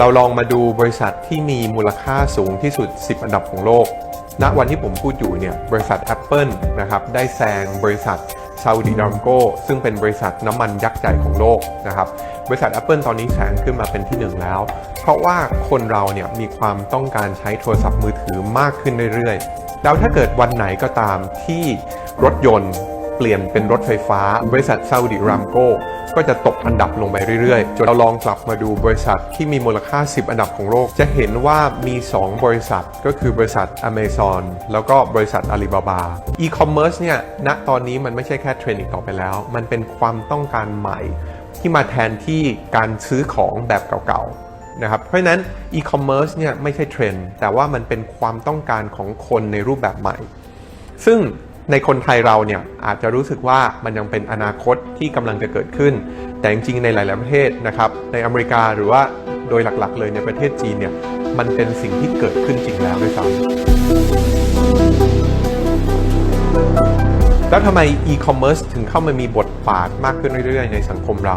เราลองมาดูบริษัทที่มีมูลค่าสูงที่สุด 10 อันดับของโลก ณ วันที่ผมพูดอยู่เนี่ย บริษัท Apple นะครับ ได้แซงบริษัทซาอุดิอารามโกซึ่งเป็นบริษัทน้ำมันยักษ์ใหญ่ของโลกนะครับ บริษัท Apple ตอนนี้แซงขึ้นมาเป็นที่หนึ่งแล้ว เพราะว่าคนเราเนี่ยมีความต้องการใช้โทรศัพท์มือถือมากขึ้นเรื่อยๆ แล้วถ้าเกิดวันไหนก็ตามที่รถยนต์ เปลี่ยนเป็นรถไฟฟ้า บริษัทซาอุดิอารามโกก็จะตกอันดับลงไปเรื่อยๆ จนเราลองกลับมาดูบริษัทที่มีมูลค่า 10 อันดับของโลก จะเห็นว่ามี 2 บริษัทก็คือบริษัท Amazon แล้วก็บริษัท Alibaba e-commerce เนี่ยณตอนนี้มันไม่ใช่แค่เทรนด์อีกต่อไปแล้ว มันเป็นความต้องการใหม่ ที่มาแทนที่การซื้อของแบบเก่าๆนะครับเพราะฉะนั้น e-commerce เนี่ยไม่ใช่เทรนด์แต่ว่ามันเป็นความต้องการของคนในรูปแบบใหม่ ซึ่ง ในคนไทยเราเนี่ยอาจจะรู้สึกว่ามันยังเป็นอนาคตที่กำลังจะเกิดขึ้น แต่จริงๆในหลาย ๆ ประเทศนะครับในอเมริกาหรือว่าโดยหลักๆ เลยในประเทศจีนเนี่ยมันเป็นสิ่งที่เกิดขึ้นจริงแล้วด้วยซ้ำแล้วทำไม e-commerce ถึงเข้ามามีบทบาทมากขึ้นเรื่อย ๆ ในสังคมเรา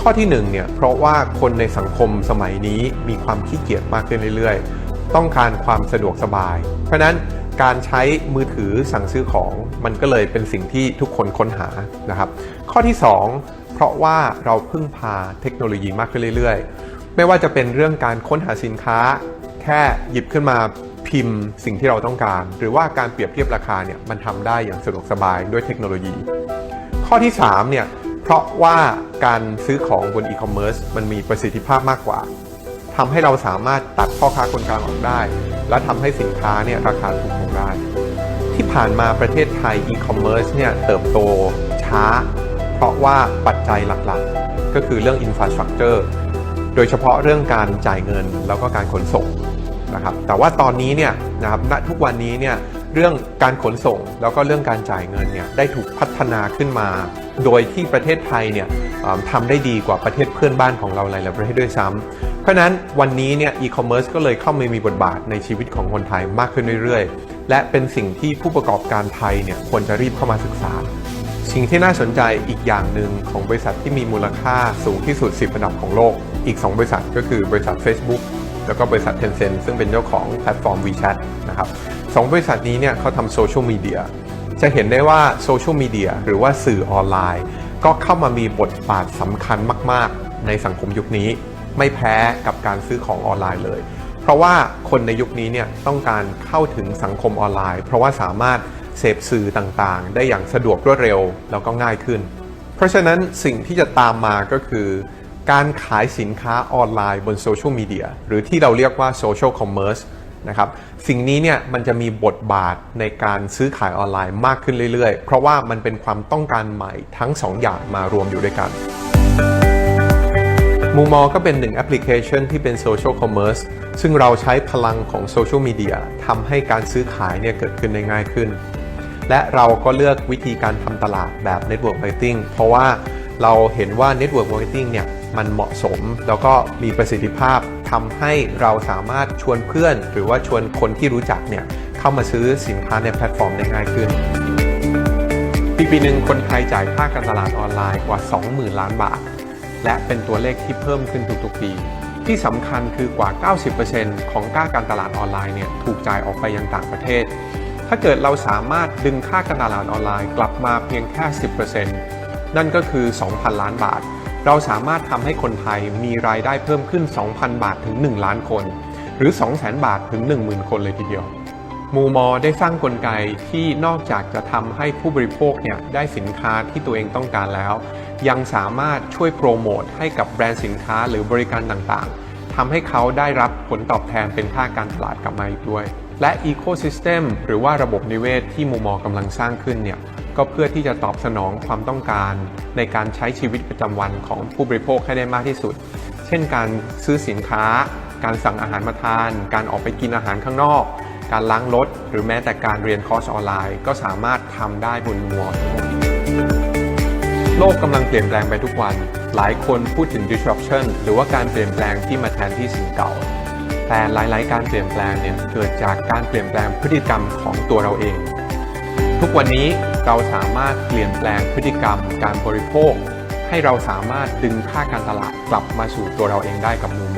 ข้อที่หนึ่งเนี่ยเพราะว่าคนในสังคมสมัยนี้มีความขี้เกียจมากขึ้นเรื่อย ๆ ต้องการความสะดวกสบาย เพราะนั้น การใช้มือถือสั่งซื้อของมันก็เลยเป็นสิ่งที่ทุกคนค้นหานะครับ ข้อที่ 2 เพราะว่าเราพึ่งพาเทคโนโลยีมากขึ้นเรื่อยๆ ไม่ว่าจะเป็นเรื่องการค้นหาสินค้า แค่หยิบขึ้นมาพิมพ์สิ่งที่เราต้องการ หรือว่าการเปรียบเทียบราคาเนี่ยมันทำได้อย่างสะดวกสบายด้วยเทคโนโลยี ข้อที่3เนี่ยเพราะว่าการซื้อของบนอีคอมเมิร์ซมันมีประสิทธิภาพมากกว่า ทำให้เราสามารถตัดพ่อค้าคนกลางออกได้ และทำให้สินค้าเนี่ยราคาถูกลงได้ ที่ผ่านมาประเทศไทยอีคอมเมิร์ซเนี่ยเติบโตช้า เพราะว่าปัจจัยหลักๆ ก็คือเรื่องอินฟราสตรักเจอร์โดยเฉพาะเรื่องการจ่ายเงินแล้วก็การขนส่งนะครับแต่ว่าตอนนี้เนี่ยนะครับณทุกวันนี้เนี่ยเรื่องการขนส่งแล้วก็เรื่องการจ่ายเงินเนี่ยได้ถูกพัฒนาขึ้นมา โดยที่ประเทศไทยเนี่ยทำได้ดีกว่าประเทศเพื่อนบ้านของเราหลายๆประเทศด้วยซ้ำ เพราะนั้นวันนี้เนี่ยอีคอมเมิร์ซก็เลยเข้ามามีบทบาทในชีวิตของคนไทยมากขึ้นเรื่อยๆ และเป็นสิ่งที่ผู้ประกอบการไทยเนี่ยควรจะรีบเข้ามาศึกษา สิ่งที่น่าสนใจอีกอย่างหนึ่งของบริษัทที่มีมูลค่าสูงที่สุด 10 อันดับของโลก อีก 2 บริษัทก็คือบริษัท Facebook แล้วก็บริษัท Tencent ซึ่งเป็นเจ้าของแพลตฟอร์ม WeChat นะครับสองบริษัทนี้เนี่ยเขาทำโซเชียลมีเดียจะเห็นได้ว่าโซเชียลมีเดียหรือว่าสื่อออนไลน์ ก็เข้ามามีบทบาทสำคัญมาก ๆ ในสังคมยุคนี้ ไม่แพ้กับการซื้อของออนไลน์เลย เพราะว่าคนในยุคนี้เนี่ยต้องการเข้าถึงสังคมออนไลน์ เพราะว่าสามารถเสพสื่อต่างๆ ได้อย่างสะดวกรวดเร็วแล้วก็ง่ายขึ้น เพราะฉะนั้นสิ่งที่จะตามมาก็คือ การขายสินค้าออนไลน์บนโซเชียลมีเดียหรือที่เราเรียกว่าโซเชียลคอมเมอร์สนะครับสิ่งนี้เนี่ยมันจะมีบทบาทในการซื้อขายออนไลน์มากขึ้นเรื่อยๆ เพราะว่ามันเป็นความต้องการใหม่ทั้งสองอย่างมารวมอยู่ด้วยกัน มูมอก็เป็นหนึ่งแอปพลิเคชันที่เป็นโซเชียลคอมเมอร์สซึ่งเราใช้พลังของโซเชียลมีเดียทำให้การซื้อขายเนี่ยเกิดขึ้นได้ง่ายขึ้น และเราก็เลือกวิธีการทำตลาดแบบ Network Marketing เพราะว่าเราเห็นว่า Network Marketing เนี่ยมันเหมาะสม แล้วก็มีประสิทธิภาพทำให้เราสามารถชวนเพื่อน หรือว่าชวนคนที่รู้จักเนี่ยเข้ามาซื้อสินค้าในแพลตฟอร์มได้ง่ายขึ้นปีปีหนึ่งคนไทยจ่ายค่าการตลาดออนไลน์กว่า 20,000 ล้านบาท และเป็นตัวเลขที่เพิ่มขึ้นทุกๆปี ที่สำคัญคือกว่า 90%ของค่าการตลาดออนไลน์เนี่ยถูกจ่ายออกไปยังต่างประเทศ ถ้าเกิดเราสามารถดึงค่าการตลาดออนไลน์กลับมาเพียงแค่ 10%นั่นก็คือ 2,000 ล้านบาท เราสามารถทำให้คนไทยมีรายได้เพิ่มขึ้น 2,000 บาทถึง 1 ล้านคน หรือ 200,000 บาทถึง 10,000 คนเลยทีเดียวมูมอได้สร้างกลไกที่นอกจากจะทำให้ผู้บริโภคเนี่ยได้สินค้าที่ตัวเองต้องการแล้ว ยังสามารถช่วยโปรโมทให้กับแบรนด์สินค้าหรือบริการต่างๆทำให้เขาได้รับผลตอบแทนเป็นค่าการตลาดกลับมาอีกด้วย และ Ecosystem หรือว่าระบบนิเวศที่มูมอกำลังสร้างขึ้นเนี่ยก็เพื่อที่จะตอบสนองความต้องการ ในการใช้ชีวิตประจำวันของผู้บริโภคให้ได้มากที่สุด เช่นการซื้อสินค้า การสั่งอาหารมาทาน การออกไปกินอาหารข้างนอก การล้างรถ หรือแม้แต่การเรียนคอร์สออนไลน์ ก็สามารถทำได้บนมัวทั้งหมด โลกกำลังเปลี่ยนแปลงไปทุกวัน หลายคนพูดถึง disruption หรือว่าการเปลี่ยนแปลงที่มาแทนที่สิ่งเก่า แต่หลาย ๆ การเปลี่ยนแปลงเนี่ยเกิดจากการเปลี่ยนแปลงพฤติกรรมของตัวเราเอง ทุกวันนี้เราสามารถเปลี่ยนแปลงพฤติกรรม การบริโภค ให้เราสามารถดึงค่าการตลาดกลับมาสู่ตัวเราเองได้กับมุม